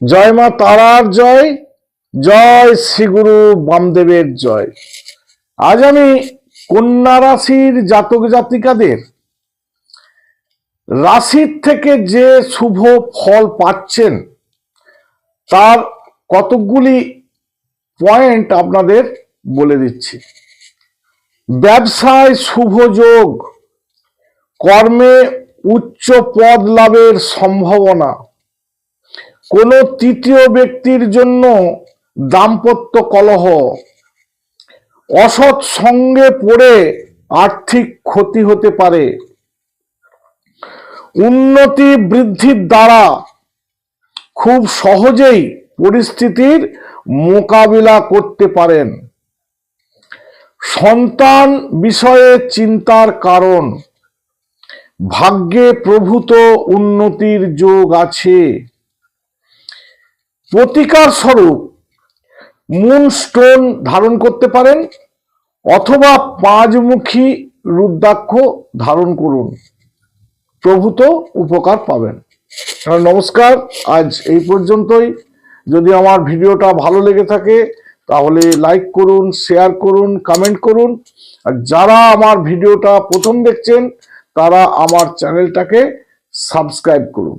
জয় মা তারার জয় জয় শ্রীগুরু বামদেবের জয়। আজ আমি কন্যা রাশির জাতক জাতিকাদের রাশির থেকে যে শুভ ফল পাচ্ছেন, তার কতকগুলি পয়েন্ট আপনাদের বলে দিচ্ছি। ব্যবসায় শুভ যোগ, কর্মে উচ্চ পদ লাভের সম্ভাবনা কোনো তৃতীয় ব্যক্তির জন্য দাম্পত্য কলহ, অসৎ সঙ্গে পড়ে আর্থিক ক্ষতি হতে পারে, উন্নতি বৃদ্ধির দ্বারা খুব সহজেই পরিস্থিতির মোকাবিলা করতে পারেন। সন্তান বিষয়ে চিন্তার কারণ, ভাগ্যে প্রভূত উন্নতির যোগ আছে। প্রতিকার স্বরূপ মুন স্টোন ধারণ করতে পারেন, অথবা পাঁচমুখী রুদ্রাক্ষ ধারণ করুন। প্রভূত উপকার পাবেন। আর নমস্কার। আজ এই পর্যন্তই। যদি আমার ভিডিওটা ভালো লেগে থাকে, তাহলে লাইক করুন শেয়ার করুন কমেন্ট করুন। আর যারা আমার ভিডিওটা প্রথম দেখছেন, তারা আমার চ্যানেলটাকে সাবস্ক্রাইব করুন।